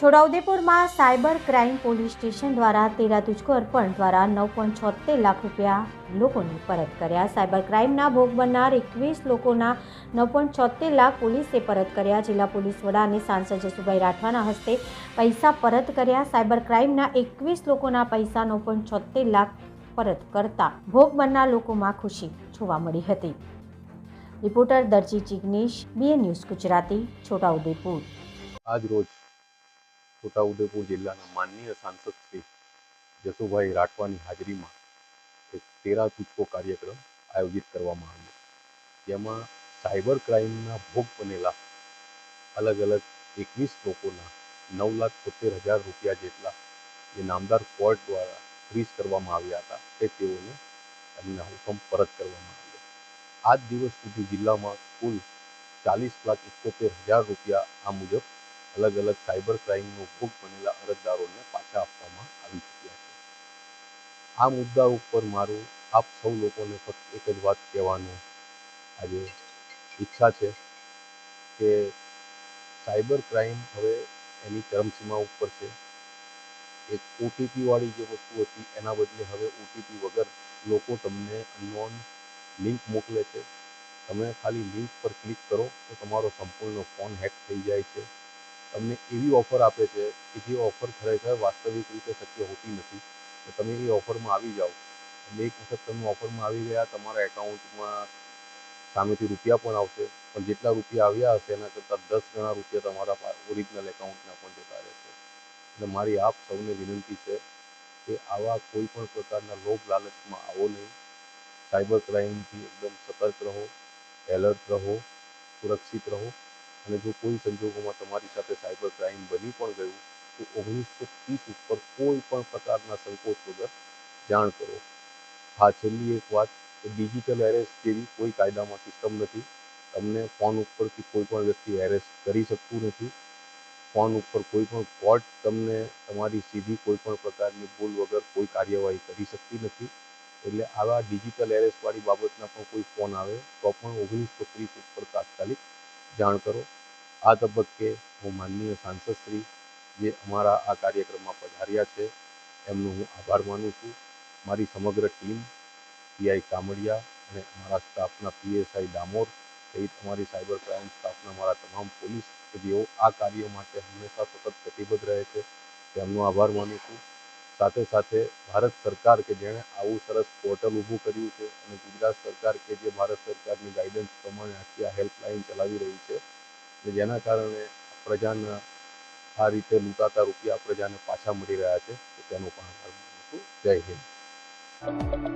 છોટાઉદેપુરમાં cyber crime police station દ્વારા તેરા તુજકો અર્પણ દ્વારા નવ પોઈન્ટ છોતેર લાખ રૂપિયા લોકોને પરત કર્યા. સાયબર ક્રાઇમના ભોગ બનનાર એકવીસ લોકોના નવ પોઈન્ટ છોતેર લાખ પોલીસે પરત કર્યા. જિલ્લા પોલીસ વડા અને સાંસદ જસુભાઈ રાઠવાના હસ્તે પૈસા પરત કર્યા. સાયબર ક્રાઇમના એકવીસ લોકોના પૈસા નવ પોઈન્ટ છોતેર લાખ પરત કરતા ભોગ બનનાર લોકોમાં ખુશી જોવા મળી હતી. Reporter Darji Jignesh BA news Gujarati, Chhota Udepur. આજ રોજ છોટાઉદેપુર જિલ્લાના માનનીય સાંસદ શ્રી જસુભાઈ રાઠવાની હાજરીમાં એક તેરા તુચકો કાર્યક્રમ આયોજિત કરવામાં આવ્યો. જેમાં સાયબર ક્રાઇમના ભોગ બનેલા અલગ અલગ એકવીસ લોકોના નવ લાખ તોતેર હજાર રૂપિયા જેટલા જે નામદાર કોર્ટ દ્વારા ફ્રીઝ કરવામાં આવ્યા હતા તે તેઓને એમના હુકમ પરત કરવામાં આવ્યા. આજ દિવસ સુધી જિલ્લામાં કુલ ચાલીસ લાખ એકોતેર હજાર રૂપિયા આ મુજબ અલગ અલગ સાયબર ક્રાઇમનો ભોગ બનેલા અરજદારોને પાછા આપવામાં આવી ચૂક્યા છે. આ મુદ્દા ઉપર મારું, આપ સૌ લોકોને ફક્ત એક જ વાત કહેવાનું આજે ઈચ્છા છે કે સાયબર ક્રાઇમ હવે એની ચરમસીમા ઉપર છે. એક ઓટીપીવાળી જે વસ્તુ હતી, એના બદલે હવે ઓટીપી વગર લોકો તમને અનનોન લિંક મોકલે છે. તમે ખાલી લિંક પર ક્લિક કરો તો તમારો સંપૂર્ણ ફોન હેક થઈ જાય છે. તમને એવી ઓફર આપે છે કે જે ઓફર ખરેખર વાસ્તવિક રીતે શક્ય હોતી નથી. તો તમે એ ઓફરમાં આવી જાઓ. અને એક વખત તમે ઓફરમાં આવી ગયા, તમારા એકાઉન્ટમાં સામેથી રૂપિયા પણ આવશે. પણ જેટલા રૂપિયા આવ્યા હશે, એના કરતાં દસ ગણા રૂપિયા તમારા ઓરિજિનલ એકાઉન્ટના પણ જતા રહેશે. એટલે મારી આપ સૌને વિનંતી છે કે આવા કોઈ પણ પ્રકારના લોભ લાલચમાં આવો નહીં. સાયબર ક્રાઇમથી એકદમ સતર્ક રહો, એલર્ટ રહો, સુરક્ષિત રહો. અને જો કોઈ સંજોગોમાં તમારી સાથે સાયબર ક્રાઇમ બની પણ ગયું, તો ઓગણીસો ત્રીસ ઉપર કોઈ પણ પ્રકારના સંકોચ વગર જાણ કરો. હા, છેલ્લી એક વાત, કે ડિજિટલ એરેસ્ટ જેવી કોઈ કાયદામાં સિસ્ટમ નથી. તમને ફોન ઉપરથી કોઈ પણ વ્યક્તિ એરેસ્ટ કરી શકતું નથી. ફોન ઉપર કોઈ પણ કોર્ટ તમને તમારી સીધી કોઈ પણ પ્રકારની ભૂલ વગર કોઈ કાર્યવાહી કરી શકતી નથી. એટલે આવા ડિજિટલ એરેસ્ટવાળી બાબતના પણ કોઈ ફોન આવે, તો પણ ઓગણીસો ત્રીસ ઉપર તાત્કાલિક જાણ કરો. આ તબક્કે હું માનનીય સાંસદશ્રી જે અમારા આ કાર્યક્રમમાં પધાર્યા છે, એમનો હું આભાર માનું છું. મારી સમગ્ર ટીમ, પીઆઈ કામડિયા અને અમારા સ્ટાફના પીએસઆઈ ડામોર સહિત અમારી સાયબર ક્રાઇમ સ્ટાફના મારા તમામ પોલીસ કે જેઓ આ કાર્ય માટે હંમેશા સતત કટિબદ્ધ રહે છે. તેમનો આભાર માનું છું. સાથે સાથે ભારત સરકાર કે જેણે આવું સરસ પોર્ટલ ઊભું કર્યું છે અને ગુજરાત સરકાર કે જે ભારત સરકારની ગાઈડન્સ પ્રમાણે આખી આ હેલ્પલાઇન ચલાવી રહી છે અને જેના કારણે પ્રજાના આ રીતે લૂંટાતા રૂપિયા પ્રજાને પાછા મળી રહ્યા છે તેનો પણ આભાર માનું છું. જય હિન્દ.